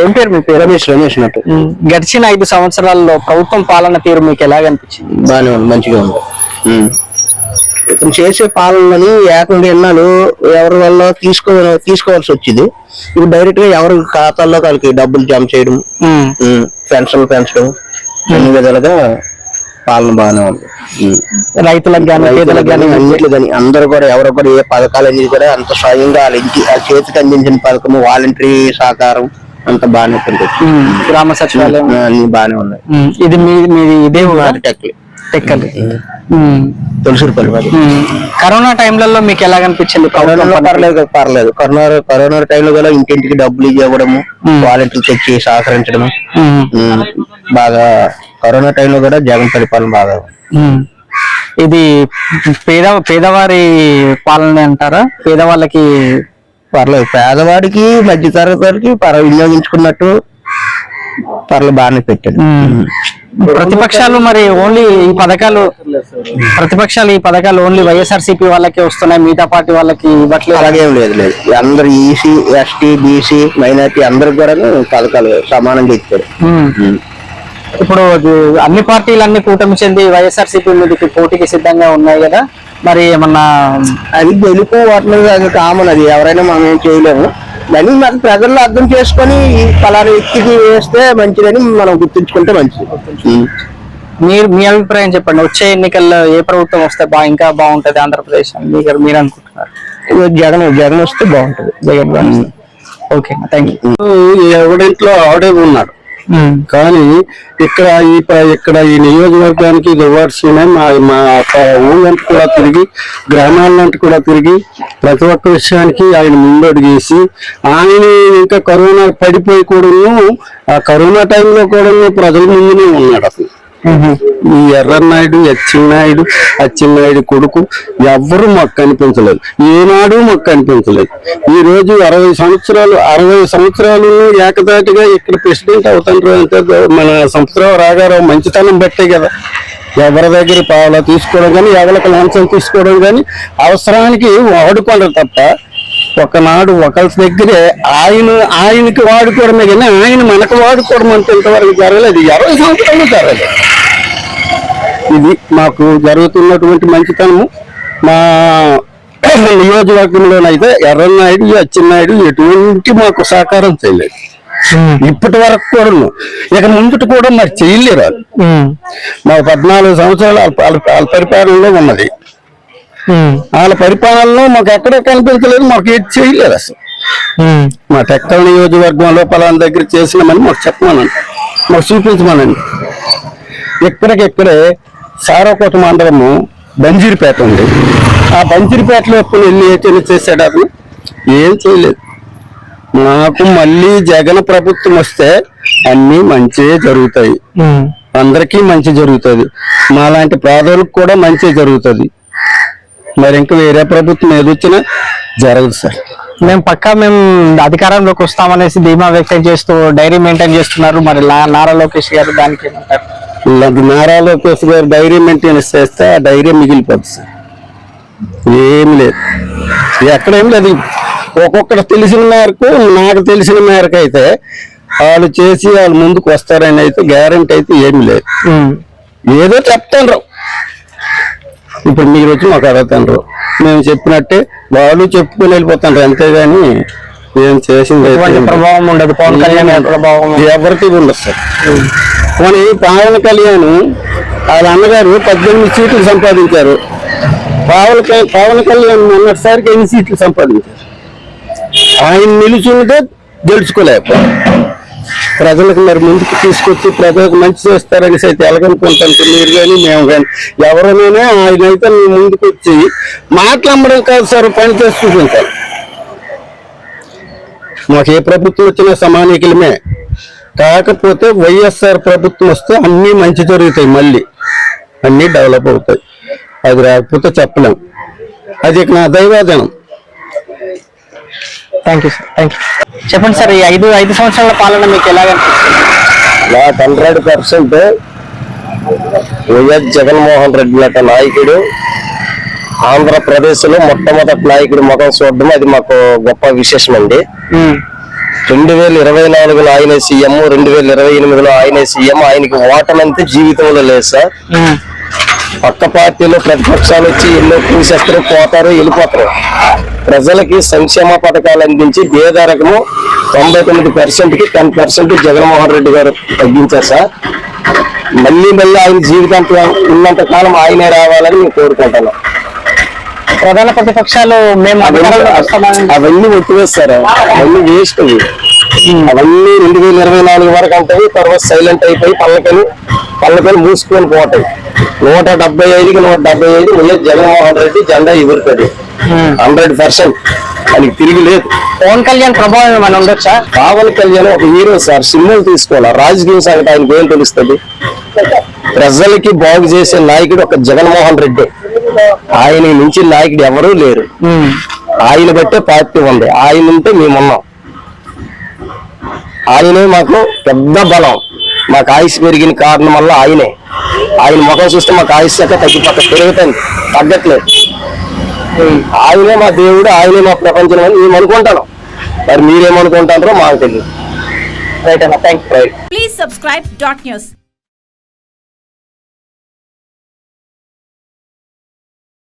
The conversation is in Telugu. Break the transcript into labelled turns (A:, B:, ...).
A: ఏం పేరు మీ పేరు?
B: రమేష్ రమేష్ నా పేరు.
A: ఉమ్, గడిచిన ఐదు సంవత్సరాల్లో ప్రభుత్వం పాలన తీరు మీకు ఎలాగ అనిపించింది
B: బాగానే ఉంది మంచిగా ఉంది. ఉమ్. ఇతను చేసే పాలనని ఏకంగా ఎన్నాళ్ళు ఎవరి వల్ల తీసుకో తీసుకోవాల్సి వచ్చింది? ఇప్పుడు డైరెక్ట్గా ఎవరి ఖాతాల్లో వాళ్ళకి డబ్బులు జమ చేయడం
A: ఉమ్,
B: ఉమ్, పెన్షన్లు పెంచడం అన్ని విధాలుగా పాలన బాగానే ఉంది. ఉమ్.
A: రైతులకు గానీ పేదలకు గానీ
B: అన్నిట్లు కానీ అందరూ కూడా ఎవరు కూడా ఏ పథకాలు అన్ని కూడా అంత స్వయంగా వాళ్ళ ఇంటి వాళ్ళ చేతికి అందించిన పథకము వాలంటరీ సహకారం అంత బాగానే పనికొచ్చింది
A: గ్రామ సచివాలయం.
B: అన్ని బాగానే ఉన్నాయి.
A: ఇది మీది ఇదే టెక్కలి
B: తులసిరిపల్లి మాది
A: ఉమ్. కరోనా టైంలలో మీకు ఎలాగ అనిపించింది పని?
B: పర్లేదు పర్లేదు. కరోనా కరోనా టైంలో కూడా ఇంటింటికి డబ్బులు ఇవ్వడము వాలంటీర్లు తెచ్చి సహకరించడము బాగా కరోనా టైంలో కూడా జగన్ పరిపాలన బాగా.
A: ఇది పేద పేదవారి పాలన అంటారా? పేదవాళ్ళకి
B: పర్లేదు. పేదవాడికి మధ్యతరగతి వారికి పర వినియోగించుకున్నట్టు పర్లేదు బాగానే పెట్టాడు.
A: ప్రతిపక్షాలు మరి ఓన్లీ ఈ పథకాలు ప్రతిపక్షాలు ఈ పథకాలు ఓన్లీ వైఎస్ఆర్సీపీ వాళ్ళకే వస్తున్నాయి మిగతా పార్టీ వాళ్ళకి ఇవ్వట్లేదు.
B: అలాగేం లేదు లేదు. అందరు ఈసీ ఎస్టీ బీసీ మైనార్టీ అందరికి కూడా పథకాలు సమానంగా ఇచ్చాడు
A: ఉమ్. ఇప్పుడు అన్ని పార్టీలు అన్ని కూటమి చెంది వైఎస్ఆర్సీపీ మీదకి పోటీకి సిద్ధంగా ఉన్నాయి కదా. మరి ఏమన్నా
B: అది గెలుపు అది కామన్ అది. ఎవరైనా మనం ఏం చేయలేము. కానీ మన ప్రజల్లో అర్థం చేసుకొని ఈ పలానా వ్యక్తికి వేస్తే మంచిదని మనం గుర్తుంచుకుంటే మంచిది.
A: మీరు మీ అభిప్రాయం చెప్పండి. వచ్చే ఎన్నికల్లో ఏ ప్రభుత్వం వస్తే బా ఇంకా బాగుంటది ఆంధ్రప్రదేశ్ అని? మీరు మీరు అనుకుంటున్నారు?
B: జగన్ జగన్ వస్తే బాగుంటది. జగన్.
A: ఓకే థ్యాంక్ యూ
C: ఎవడింట్లో ఆడే ఉన్నాడు. Hmm. కానీ ఇక్కడ ఈ ప- ఇక్కడ ఈ నియోజకవర్గానికి రివర్స్నే మా మా ఊళ్ళంతా కూడా తిరిగి గ్రామాలంతా కూడా తిరిగి ప్రతి ఒక్క విషయానికి ఆయన ముందడుగేసి ఆయన ఇంకా కరోనా పడిపోయి కూడాను ఆ కరోనా టైంలో కూడా ప్రజల ముందునే ఉన్నాడు అసలు. ఈ ఎర్రన్నాయుడు అచ్చెన్నాయుడు అచ్చెన్నాయుడు కొడుకు ఎవ్వరు మాకు కనిపించలేదు. ఏనాడు మాకు కనిపించలేదు. ఈ రోజు అరవై సంవత్సరాలు అరవై సంవత్సరాలు ఏకదాటిగా ఇక్కడ ప్రెసిడెంట్ అవుతారు అంటే మన సంవత్సరం రాగారావు మంచితనం బట్టే కదా. ఎవరి దగ్గర పావులా తీసుకోవడం కానీ ఎవరికి లంచం తీసుకోవడం కానీ అవసరానికి వాడుకోవడం తప్ప ఒకనాడు ఒకరి దగ్గరే ఆయన ఆయనకి వాడుకోవడమే కానీ ఆయన మనకు వాడుకోవడం అంటే ఇంతవరకు జరగలేదు. ఇరవై సంవత్సరాలు జరగలేదు. ఇది మాకు జరుగుతున్నటువంటి మంచితనము. మా నియోజకవర్గంలోనైతే ఎర్రనాయుడు అచ్చెన్నాయుడు ఎటువంటి మాకు సహకారం చేయలేదు. ఇప్పటి వరకు కూడా ఇక ముందుట కూడా మరి చేయలేరు వాళ్ళు. మా పద్నాలుగు సంవత్సరాలు వాళ్ళ పరిపాలనలో ఉన్నది. వాళ్ళ పరిపాలనలో మాకు ఎక్కడ కనిపించలేదు మాకు ఏది చేయలేదు అసలు. మా టెక్కల నియోజకవర్గంలో పలానా దగ్గర చేసినామని మాకు చెప్పమనండి. మాకు చూపించమనండి. ఇక్కడికిక్కడే సారకోట మండలము బంజీరిపేట ఉంది. ఆ బంజీరిపేటలో ఎప్పుడు వెళ్ళి ఏం చేశాడు అతను? ఏం చేయలేదు. నాకు మళ్ళీ జగన్ ప్రభుత్వం వస్తే అన్ని మంచిగా జరుగుతాయి. అందరికీ మంచి జరుగుతుంది. మాలాంటి పేదలకు కూడా మంచి జరుగుతుంది. మరి ఇంకా వేరే ప్రభుత్వం ఏది వచ్చినా జరగదు సార్.
A: మేము పక్కా మేము అధికారంలోకి వస్తామనేసి ధీమా వ్యక్తం చేస్తూ డైరీ మెయింటైన్ చేస్తున్నారు. మరి నారా లోకేష్ గారు దానికి ఏమంటారు?
C: నారా లోకేష్ గారు డైరీ మెయింటెనెన్స్ చేస్తే ఆ డైరీ మిగిలిపోతుంది సార్. ఏమి లేదు. ఎక్కడేం లేదు. ఒక్కొక్కటి తెలిసిన మేరకు నాకు తెలిసిన మేరకు అయితే వాళ్ళు చేసి వాళ్ళు ముందుకు వస్తారని అయితే గ్యారంటీ అయితే ఏమి లేదు. ఏదో చెప్తాండ్రు. ఇప్పుడు మీరు వచ్చి మాకు అడుగుతాండ్రు మేము చెప్పినట్టే వాళ్ళు చెప్పుకొని వెళ్ళిపోతాండ్రు అంతేగాని ఏం చేసింది.
A: ప్రభావం ఉండదు. పవన్ కళ్యాణ్ ప్రభావం
C: ఎవరికి ఉండదు సార్. పోనీ పవన్ కళ్యాణ్ వాళ్ళ అన్నగారు పద్దెనిమిది సీట్లు సంపాదించారు. పవన్ పవన్ కళ్యాణ్ మొన్నటిసారికి ఎన్ని సీట్లు సంపాదించారు? ఆయన నిలుచుంటే గెలుచుకోలేకపోయారు. ప్రజలకు మరి ముందుకు తీసుకొచ్చి ప్రజలకు మంచి చేస్తారనేసి అయితే ఎలాగనుకుంటాను మీరు కానీ మేము కానీ ఎవరైనా ఆయన అయితే ముందుకు వచ్చి మాట్లాడడం కాదు సార్ పని చేసుకుంటుంటారు మాకు ఏ ప్రభుత్వం వచ్చినా సమానికులమే. కాకపోతే వైఎస్ఆర్ ప్రభుత్వం వస్తే అన్నీ మంచి జరుగుతాయి మళ్ళీ. అన్నీ డెవలప్ అవుతాయి. అది రాకపోతే చెప్పలేం. అది ఇక నా దైవాదనం
A: thank you sir thank you చెప్పండి సార్ ఈ ఐదు ఐదు సంవత్సరాల పాలన మీకు ఎలాగ
B: నాకు హండ్రెడ్ పర్సెంట్ వైఎస్ జగన్మోహన్ రెడ్డి లాంటి నాయకుడు ఆంధ్రప్రదేశ్లో మొట్టమొదటి నాయకుడు ముఖం చూడడం అది మాకు గొప్ప విశేషం అండి.
D: రెండు వేల ఇరవై నాలుగులో ఆయనే సీఎం రెండు వేల ఇరవై ఎనిమిదిలో ఆయనే సీఎం ఆయనకి ఓటమంతే జీవితంలో లేదు సార్ పక్క పార్టీలో ప్రతిపక్షాలు వచ్చి ఎన్నో పూసేస్తారు పోతారు వెళ్ళిపోతారు. ప్రజలకి సంక్షేమ పథకాలు అందించి రకము తొంభై తొమ్మిది పర్సెంట్కి టెన్ పర్సెంట్ జగన్మోహన్ రెడ్డి గారు తగ్గించారు సార్. మళ్ళీ మళ్ళీ ఆయన జీవితాంతం ఉన్నంత కాలం ఆయనే రావాలని మేము కోరుకుంటున్నాం
A: ప్రధాన ప్రతిపక్షాలు మేము
D: అవన్నీ ఒట్టివేస్తారు అవన్నీ వేస్ట్ అవి అవన్నీ రెండు వేల ఇరవై నాలుగు వరకు అంటాయి తర్వాత సైలెంట్ అయిపోయి పళ్ళకని పళ్ళకని మూసుకొని పోతాయి. నూట డెబ్బై ఐదుకి నూట డెబ్బై ఐదు వైఎస్ జగన్మోహన్ రెడ్డి జెండా ఎగురుతుంది హండ్రెడ్ పర్సెంట్. ఆయనకి తిరిగి లేదు.
A: పవన్ కళ్యాణ్ ప్రభావం ఏమైనా ఉండొచ్చా?
D: పవన్ కళ్యాణ్ ఒక హీరో సార్ సినిమాలు తీసుకోవాలి? రాజకీయ సంగతి ఆయనకి ఏం తెలుస్తుంది? ప్రజలకి బాగు చేసే నాయకుడు ఒక జగన్మోహన్ రెడ్డి. ఆయన మించిన నాయకుడు ఎవరూ లేరు. ఆయన బట్టే పార్టీ ఉంది. ఆయన ఉంటే మేమున్నాం ఆయనే మాకు పెద్ద బలం. మాకు ఆయుష్ పెరిగిన కారణం వల్ల ఆయనే. ఆయన ముఖం చూస్తే మాకు ఆయుష్ శాఖ తగ్గిపోక పెరుగుతుంది తగ్గట్లేదు. ఆయనే మా దేవుడు ఆయనే మా ప్రపంచం అని మేము అనుకుంటాను మరి మీరేమనుకుంటారో మాకు తెలియదు.
A: రైట్ అన్న thank
E: Please subscribe dot news.